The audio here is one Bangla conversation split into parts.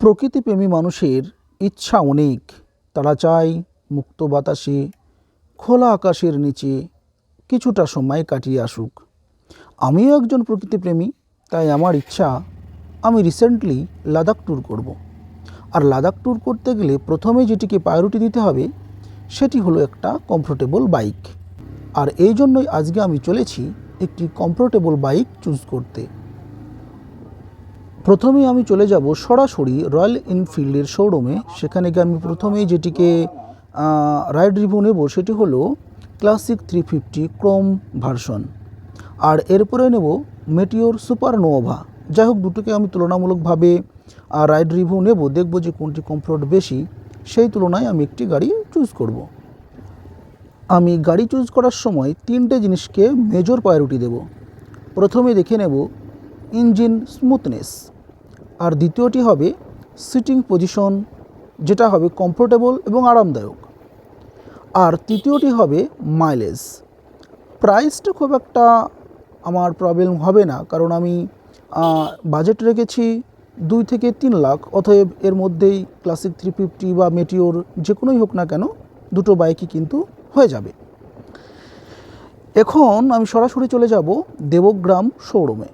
প্রকৃতিপ্রেমী মানুষের ইচ্ছা অনেক। তারা চায় মুক্ত বাতাসে, খোলা আকাশের নিচে কিছুটা সময় কাটিয়ে আসুক। আমিও একজন প্রকৃতিপ্রেমী, তাই আমার ইচ্ছা, আমি রিসেন্টলি লাদাখ ট্যুর করব। আর লাদাখ ট্যুর করতে গেলে প্রথমে যেটিকে প্রায়োরিটি দিতে হবে, সেটি হলো একটা কমফোর্টেবল বাইক আর এই জন্যই আজকে আমি চলেছি একটি কমফোর্টেবল বাইক চুজ করতে। প্রথমে আমি চলে যাব সরাসরি রয়্যাল এনফিল্ডের শোরুমে। সেখানে গিয়ে আমি প্রথমেই যেটিকে রাইড রিভিউ নেব সেটি হলো Classic three fifty chrome version. আর এরপরে নেব মেটিওর সুপার নোভা যাই হোক, দুটোকে আমি তুলনামূলকভাবে রাইড রিভিউ নেব, দেখব যে কোনটি কমফোর্ট বেশি। সেই তুলনায় আমি একটি গাড়ি চুজ করব। আমি গাড়ি চুজ করার সময় তিনটে জিনিসকে মেজর প্রায়োরিটি দেব। প্রথমে দেখে নেব ইঞ্জিন স্মুথনেস। আর দ্বিতীয়টি হবে সিটিং পজিশন, যেটা হবে কমফোর্টেবল এবং আরামদায়ক। আর তৃতীয়টি হবে মাইলেজ। প্রাইসটা খুব একটা আমার প্রবলেম হবে না, কারণ আমি বাজেট রেখেছি দুই থেকে তিন লাখ, অতএব এর মধ্যেই ক্লাসিক থ্রি ফিফটি বা মেটিওর যে কোনোই হোক না কেন, দুটো বাইকই কিন্তু হয়ে যাবে। এখন আমি সরাসরি চলে যাব দেবগ্রাম শোরুমে।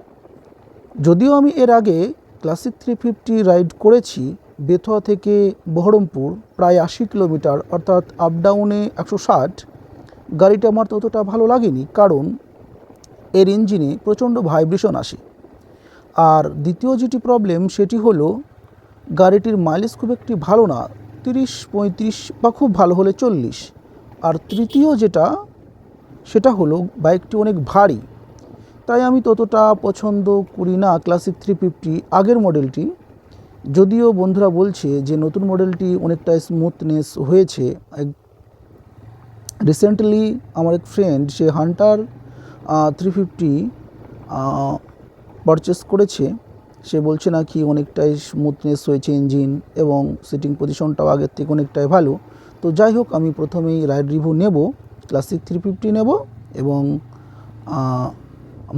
যদিও আমি এর আগে ক্লাসিক থ্রি ফিফটি রাইড করেছি, বেথুয়া থেকে বহরমপুর, প্রায় আশি কিলোমিটার, অর্থাৎ আপ ডাউনে একশো ষাট, গাড়িটা আমার ততটা ভালো লাগেনি কারণ এর ইঞ্জিনে প্রচণ্ড ভাইব্রেশন আসে। আর দ্বিতীয় যেটি প্রবলেম সেটি হলো গাড়িটির মাইলেজ খুব একটি ভালো না, তিরিশ, পঁয়ত্রিশ বা খুব ভালো হলে চল্লিশ। আর তৃতীয় যেটা, সেটা হলো বাইকটি অনেক ভারী। তাই আমি ততটা পছন্দ করি না ক্লাসিক থ্রি ফিফটি আগের মডেলটি। যদিও বন্ধুরা বলছে যে নতুন মডেলটি অনেকটা স্মুথনেস হয়েছে। রিসেন্টলি আমার এক ফ্রেন্ড সে হান্টার থ্রি ফিফটি পারচেস করেছে। সে বলছে নাকি অনেকটাই স্মুথনেস হয়েছে ইঞ্জিন এবং সিটিং পজিশনটাও আগের থেকে অনেকটাই ভালো। তো যাই হোক, আমি প্রথমেই রাইড রিভিউ নেব ক্লাসিক থ্রি ফিফটি নেব এবং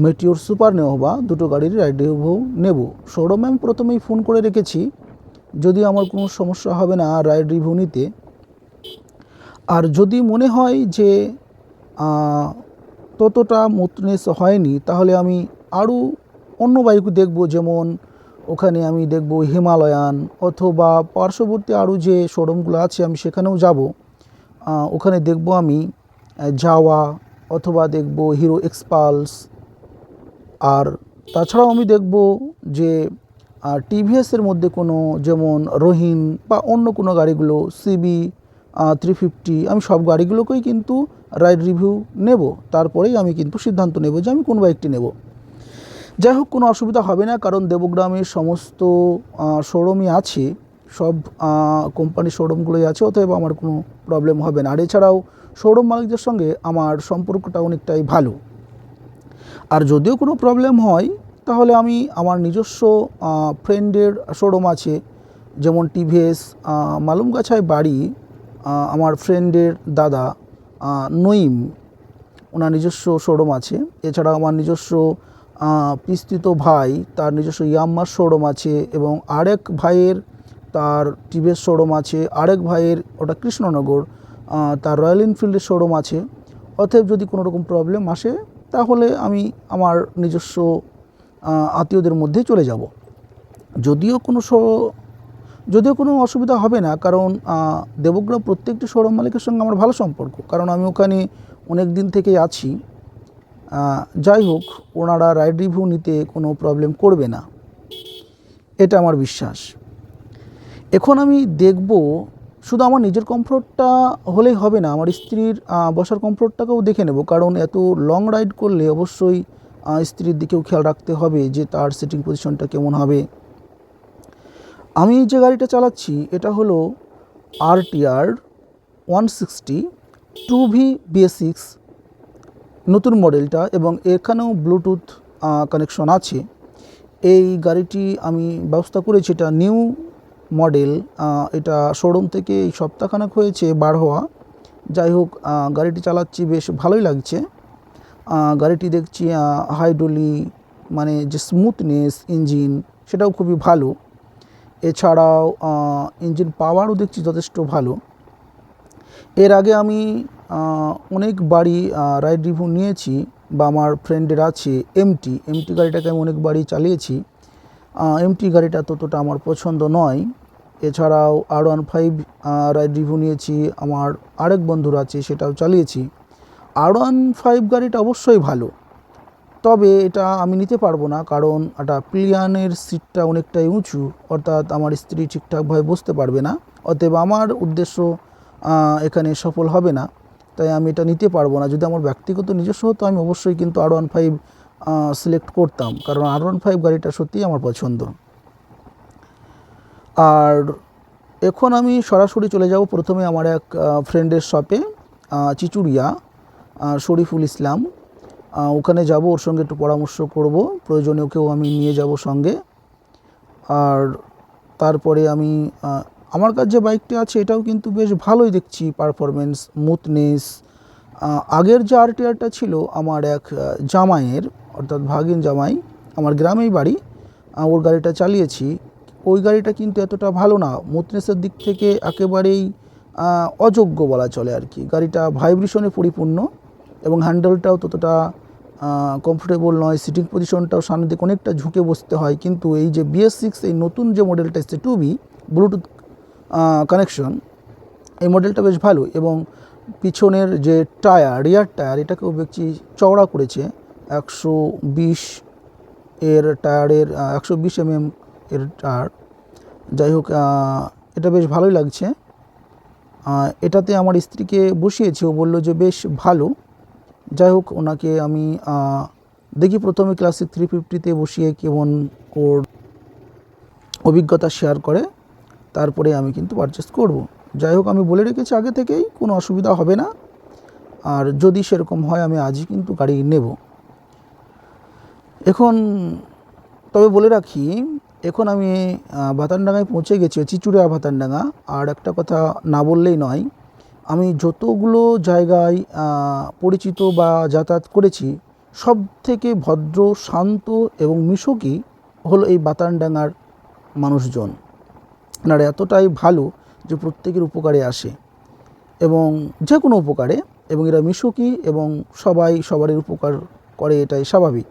মেটিওর সুপার নেওয়া দুটো গাড়ির রাইড রিভিউ নেব। শোরুমে ম্যাম প্রথমেই ফোন করে রেখেছি, যদি আমার কোনো সমস্যা হবে না রাইড রিভিউ নিতে। আর যদি মনে হয় যে ততটা মুথনেস হয়নি, তাহলে আমি আরও অন্য বাইক দেখব, যেমন ওখানে আমি দেখব হিমালয়ান অথবা পার্শ্ববর্তী আরও যে শোরুমগুলো আছে, আমি সেখানেও যাব। ওখানে দেখব আমি যাওয়া অথবা দেখব হিরো এক্সপালস আর তাছাড়াও আমি দেখব যে টিভিএসের মধ্যে কোনো যেমন রোহিন বা অন্য কোনো গাড়িগুলো সিবি থ্রি ফিফটি আমি সব গাড়িগুলোকেই কিন্তু রাইড রিভিউ নেব। তারপরেই আমি কিন্তু সিদ্ধান্ত নেব যে আমি কোন বাইকটি নেব। যাই হোক, কোনো অসুবিধা হবে না, কারণ দেবগ্রামের সমস্ত শোরুমই আছে। সব কোম্পানির শোরুমগুলোই আছে, অতএব আমার কোনো প্রবলেম হবে না। আর এছাড়াও শোরুম মালিকদের সঙ্গে আমার সম্পর্কটা অনেকটাই ভালো। আর যদিও কোনো প্রবলেম হয়, তাহলে আমি আমার নিজস্ব ফ্রেন্ডের শোরুম আছে, যেমন টিভিএস মালুমগাছায় বাড়ি আমার ফ্রেন্ডের দাদা নইম ওনার নিজস্ব শোরুম আছে। এছাড়া আমার নিজস্ব পিস্তিত ভাই, তার নিজস্ব ইয়াম্মার শোরুম আছে এবং আরেক ভাইয়ের, তার টিভিএস শোরুম আছে, আরেক ভাইয়ের ওটা কৃষ্ণনগর তার রয়্যাল এনফিল্ডের শোরুম আছে। অতএব যদি কোনো রকম প্রবলেম আসে তাহলে আমি আমার নিজস্ব আত্মীয়দের মধ্যে চলে যাব। যদিও কোনো যদিও কোনো অসুবিধা হবে না, কারণ দেবগ্রাম প্রত্যেকটি শোরুম মালিকের সঙ্গে আমার ভালো সম্পর্ক। কারণ আমি ওখানে অনেক দিন থেকে আছি। যাই হোক, ওনারা রাইড রিভিউ নিতে কোনো প্রবলেম করবে না। এটা আমার বিশ্বাস। এখন আমি দেখব শুধু আমার নিজের কমফোর্টটা হলেই হবে না, আমার স্ত্রীর বসার কমফোর্টটাকেও দেখে নেব। কারণ এত লং রাইড করলে অবশ্যই স্ত্রীর দিকেও খেয়াল রাখতে হবে যে তার সিটিং পজিশনটা কেমন হবে। আমি যে গাড়িটা চালাচ্ছি, এটা হলো R TR one sixty two V BS six নতুন মডেলটা এবং এখানেও ব্লুটুথ কানেকশন আছে। এই গাড়িটি আমি ব্যবস্থা করেছি, এটা নিউ মডেল এটা শোরুম থেকে এই সপ্তাহখানেক হয়েছে বার হওয়া। যাই হোক গাড়িটি চালাচ্ছি, বেশ ভালোই লাগছে। গাড়িটি দেখছি হাইড্রোলি মানে যে স্মুথনেস ইঞ্জিন সেটাও খুবই ভালো। এছাড়াও ইঞ্জিন পাওয়ারও দেখছি যথেষ্ট ভালো। এর আগে আমি অনেক বাড়ি রাইড রিভিউ নিয়েছি বা আমার ফ্রেন্ডের আছে এমটি এমটি গাড়িটাকে আমি অনেক বাড়ি চালিয়েছি এমটি গাড়িটা ততটা আমার পছন্দ নয়। এছাড়াও R one five ride review নিয়েছি, আমার আরেক বন্ধুর আছে, সেটাও চালিয়েছি। আর ওয়ান ফাইভ গাড়িটা অবশ্যই ভালো। তবে এটা আমি নিতে পারব না, কারণ একটা প্লিয়ানের সিটটা অনেকটাই উঁচু, অর্থাৎ আমার স্ত্রী ঠিকঠাকভাবে বসতে পারবে না। অতএব আমার উদ্দেশ্য এখানে সফল হবে না। তাই আমি এটা নিতে পারব না। যদি আমার ব্যক্তিগত নিজস্ব হতো, আমি অবশ্যই কিন্তু আর ওয়ান ফাইভ সিলেক্ট করতাম। কারণ আর ওয়ান ফাইভ গাড়িটা সত্যিই আমার পছন্দ। আর এখন আমি সরাসরি চলে যাব প্রথমে আমার এক ফ্রেন্ডের শপে চিচুড়িয়া শরীফুল ইসলাম। ওখানে যাব, ওর সঙ্গে একটু পরামর্শ করব। প্রয়োজনে ওকেও আমি নিয়ে যাব সঙ্গে। আর তারপরে আমি আমার কাছে যে বাইকটি আছে, এটাও কিন্তু বেশ ভালোই দেখছি পারফরমেন্স স্মুথনেস আগের যে আরটিআরটা ছিল, আমার এক জামাইয়ের, অর্থাৎ ভাগিন জামাই, আমার গ্রামেই বাড়ি ওর গাড়িটা চালিয়েছি। ওই গাড়িটা কিন্তু এতটা ভালো না। স্মুথনেসের দিক থেকে একেবারেই অযোগ্য বলা চলে আর কি। গাড়িটা ভাইব্রেশনে পরিপূর্ণ এবং হ্যান্ডেলটাও ততটা কমফোর্টেবল নয়। সিটিং পজিশনটাও সামনে দিকে অনেকটা ঝুঁকে বসতে হয়। কিন্তু এই যে বিএস সিক্স এই নতুন যে মডেলটা এসছে টু বি ব্লুটুথ কানেকশন এই মডেলটা বেশ ভালো এবং পিছনের যে টায়ার রিয়ার টায়ার, এটাকেও দেখছি চওড়া করেছে। একশো বিশ এর টায়ারের একশো বিশ এমএম এর টায়ার। যাই হোক এটা বেশ ভালোই লাগছে। এটাতে আমার স্ত্রীকে বসিয়েছি, ও বলল যে বেশ ভালো। যাই হোক, ওনাকে আমি দেখি প্রথমে ক্লাসিক থ্রি ফিফটিতে বসিয়ে কেমন ওর অভিজ্ঞতা শেয়ার করে, তারপরে আমি কিন্তু পারচেস করব। যাই হোক, আমি বলে রেখেছি আগে থেকেই, কোনো অসুবিধা হবে না। আর যদি সেরকম হয়, আমি আজই কিন্তু গাড়ি নেব। এখন তবে বলে রাখি এখন আমি ভাতানডাঙ্গায় পৌঁছে গেছি চিচুড়া ভাতানডাঙ্গা আর একটা কথা না বললেই নয়, আমি যতগুলো জায়গায় পরিচিত বা যাতায়াত করেছি সব থেকে ভদ্র, শান্ত এবং মিশুকি হলো এই বাতানডাঙ্গার মানুষজন। এনারা এতটাই ভালো যে প্রত্যেকের উপকারে আসে। এবং যে কোনো উপকারে, এবং এরা মিশুকি এবং সবাই সবারই উপকার করে, এটাই স্বাভাবিক।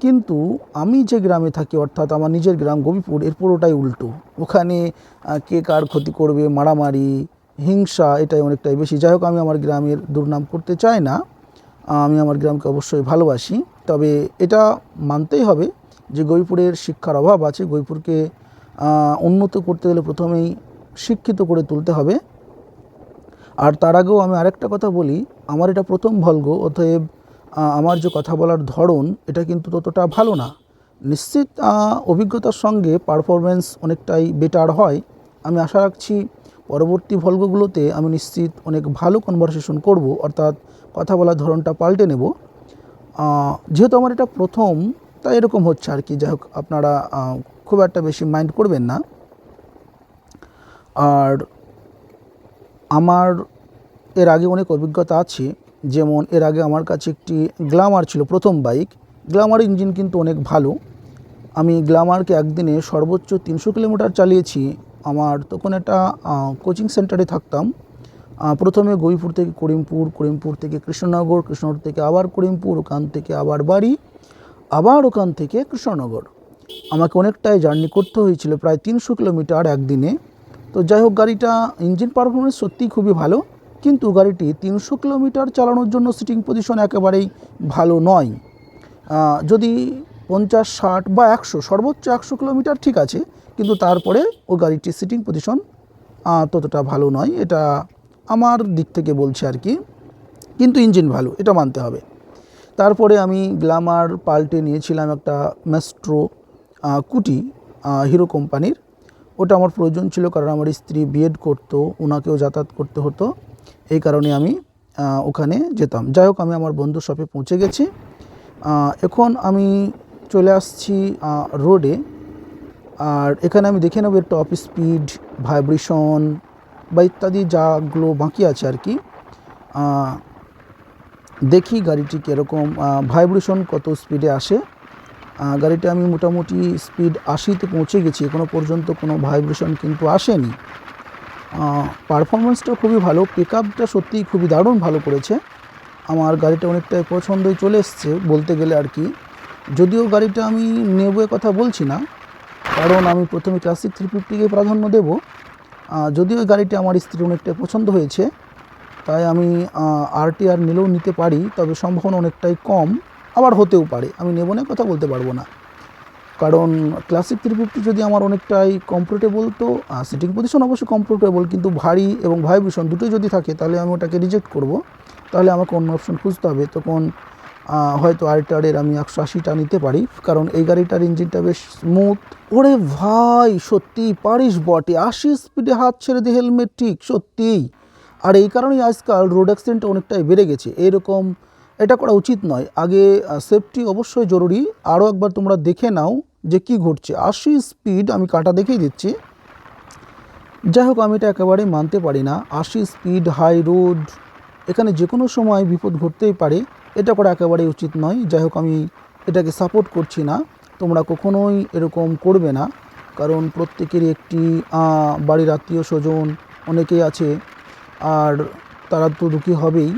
কিন্তু আমি যে গ্রামে থাকি অর্থাৎ আমার নিজের গ্রাম গোবিপুর এর পুরোটাই উল্টো। ওখানে কে কার ক্ষতি করবে মারামারি হিংসা এটাই অনেকটাই বেশি। যাই হোক আমি আমার গ্রামের দুর্নাম করতে চাই না। আমি আমার গ্রামকে অবশ্যই ভালোবাসি। তবে এটা মানতেই হবে যে গৈপুরের শিক্ষার অভাব আছে। গৈপুরকে আহ, উন্নত করতে গেলে প্রথমেই শিক্ষিত করে তুলতে হবে। আর তার আগেও আমি আরেকটা কথা বলি। আমার এটা প্রথম ভলগো অতএব আমার যে কথা বলার ধরন, এটা কিন্তু ততটা ভালো না। নিশ্চিত অভিজ্ঞতার সঙ্গে পারফরমেন্স অনেকটাই বেটার হয়। আমি আশা রাখছি পরবর্তী ভলগোগুলোতে আমি নিশ্চিত অনেক ভালো কনভারসেশন করব, অর্থাৎ কথা বলার ধরনটা পাল্টে নেব। যেহেতু আমার এটা প্রথম, তাই এরকম হচ্ছে আর কি। যাই হোক, আপনারা খুব একটা বেশি মাইন্ড করবেন না। আর আমার এর আগে অনেক অভিজ্ঞতা আছে। যেমন এর আগে আমার কাছে একটি গ্লামার ছিল, প্রথম বাইক। গ্লামার ইঞ্জিন কিন্তু অনেক ভালো। আমি গ্লামারকে একদিনে সর্বোচ্চ তিনশো কিলোমিটার চালিয়েছি। আমার তখন একটা কোচিং সেন্টারে থাকতাম। প্রথমে গইপুর থেকে করিমপুর করিমপুর থেকে কৃষ্ণনগর কৃষ্ণনগর থেকে আবার করিমপুর, ওখান থেকে আবার বাড়ি, আবার ওখান থেকে কৃষ্ণনগর। আমাকে অনেকটাই জার্নি করতে হয়েছিল, প্রায় তিনশো কিলোমিটার একদিনে। তো যাই হোক, গাড়িটা ইঞ্জিন পারফরমেন্স সত্যিই খুবই ভালো। কিন্তু গাড়িটি তিনশো কিলোমিটার চালানোর জন্য সিটিং পজিশন একেবারেই ভালো নয়। যদি পঞ্চাশ, ষাট বা একশো, সর্বোচ্চ একশো কিলোমিটার ঠিক আছে, কিন্তু তারপরে ও গাড়িটির সিটিং পজিশন ততটা ভালো নয়। এটা আমার দিক থেকে বলছে আর কি। কিন্তু ইঞ্জিন ভালো, এটা মানতে হবে। তারপরে আমি গ্ল্যামার পাল্টে নিয়েছিলাম একটা ম্যাস্ট্রো কুটি হিরো কোম্পানির। ওটা আমার প্রয়োজন ছিল কারণ আমার স্ত্রী বিএড করতো ওনাকেও যাতায়াত করতে হতো। এই কারণে আমি ওখানে যেতাম। যাই হোক, আমি আমার বন্ধুর শপে পৌঁছে গেছি। এখন আমি চলে আসছি রোডে আর এখানে আমি দেখে নেব অফ স্পিড ভাইব্রেশন বা ইত্যাদি যাগুলো বাকি আছে আর কি। দেখি গাড়িটি কীরকম ভাইব্রেশন কত স্পিডে আসে। গাড়িটা আমি মোটামুটি স্পিড আশিতে পৌঁছে গেছি। এখনও পর্যন্ত কোনো ভাইব্রেশন কিন্তু আসেনি। পারফরমেন্সটা খুবই ভালো পিক আপটা সত্যিই খুবই দারুণ ভালো করেছে। আমার গাড়িটা অনেকটাই পছন্দই চলে এসছে বলতে গেলে আর কি। যদিও গাড়িটা আমি নেব কথা বলছি না, কারণ আমি প্রথমে ক্লাসিক থ্রি ফিফটিকে প্রাধান্য দেবো। যদিও গাড়িটা আমার স্ত্রী অনেকটাই পছন্দ হয়েছে, তাই আমি আরটিআর নিলেও নিতে পারি, তবে সম্ভাবনা অনেকটাই কম, আবার হতেও পারে, আমি নেব না কথা বলতে পারব না। কারণ ক্লাসিক থ্রি যদি আমার অনেকটাই কমফোর্টেবল তো সিটিং পজিশন অবশ্যই কমফোর্টেবল কিন্তু ভারী এবং ভাইব্রেশন দুটোই যদি থাকে, তাহলে আমি ওটাকে রিজেক্ট করব। তাহলে আমাকে অন্য অপশন খুঁজতে হবে। তখন হয়তো আরটারের আমি একশো আশিটা নিতে পারি। কারণ এই গাড়িটার ইঞ্জিনটা বেশ স্মুথ ওরে ভাই সত্যি পারিস বটে। আশি স্পিডে হাত ছেড়ে দিয়ে হেলমেট ঠিক, সত্যিই। আর এই কারণেই আজকাল রোড অ্যাক্সিডেন্ট অনেকটাই বেড়ে গেছে। এরকম এটা করা উচিত নয়। আগে সেফটি অবশ্যই জরুরি। আরও একবার তোমরা দেখে নাও যে কি ঘটছে। আশি স্পিড আমি কাটা দেখেই দিচ্ছি। যাই হোক, আমি এটা একেবারেই মানতে পারি না। আশি স্পিড হাই রোড এখানে যে কোনো সময় বিপদ ঘটতেই পারে। এটা করা একেবারেই উচিত নয়। যাই হোক, আমি এটাকে সাপোর্ট করছি না। তোমরা কখনোই এরকম করবে না। কারণ প্রত্যেকেরই একটি বাড়ির আত্মীয় স্বজন অনেকেই আছে। আর তারা তো দুঃখী হবেই।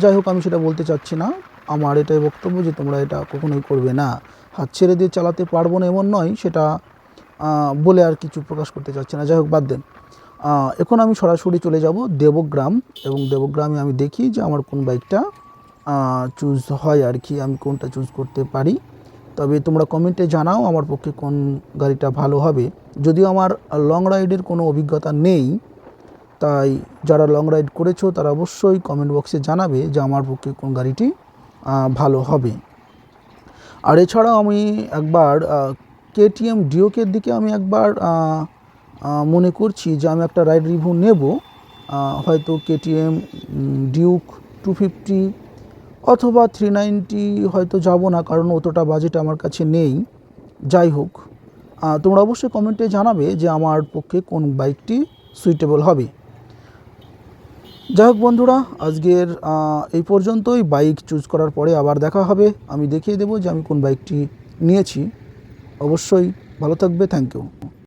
যাই হোক, আমি সেটা বলতে চাচ্ছি না। আমার এটাই বক্তব্য যে তোমরা এটা কখনোই করবে না। হাত ছেড়ে দিয়ে চালাতে পারব না এমন নয়, সেটা বলে আর কিছু প্রকাশ করতে চাচ্ছি না। যাই হোক, বাদ দেন। এখন আমি সরাসরি চলে যাব দেবগ্রাম এবং দেবগ্রামে আমি দেখি যে আমার কোন বাইকটা চুজ হয় আর কি, আমি কোনটা চুজ করতে পারি। তবে তোমরা কমেন্টে জানাও আমার পক্ষে কোন গাড়িটা ভালো হবে। যদিও আমার লং রাইডের কোনো অভিজ্ঞতা নেই তাই যারা লং রাইড করেছ তারা অবশ্যই কমেন্ট বক্সে জানাবে যে আমার পক্ষে কোন গাড়িটি ভালো হবে। আর এছাড়াও আমি একবার কেটিএম ডিওকের দিকে আমি একবার মনে করছি যে আমি একটা রাইড রিভিউ নেব হয়তো কেটিএম ডিউক টু ফিফটি অথবা থ্রি নাইনটি হয়তো যাব না কারণ অতটা বাজেট আমার কাছে নেই। যাই হোক তোমরা অবশ্যই কমেন্টে জানাবে যে আমার পক্ষে কোন বাইকটি সুইটেবল হবে। যাই হোক বন্ধুরা, আজকের এই পর্যন্তই। বাইক চুজ করার পরে আবার দেখা হবে। আমি দেখিয়ে দেবো যে আমি কোন বাইকটি নিয়েছি। অবশ্যই ভালো থাকবে। Thank you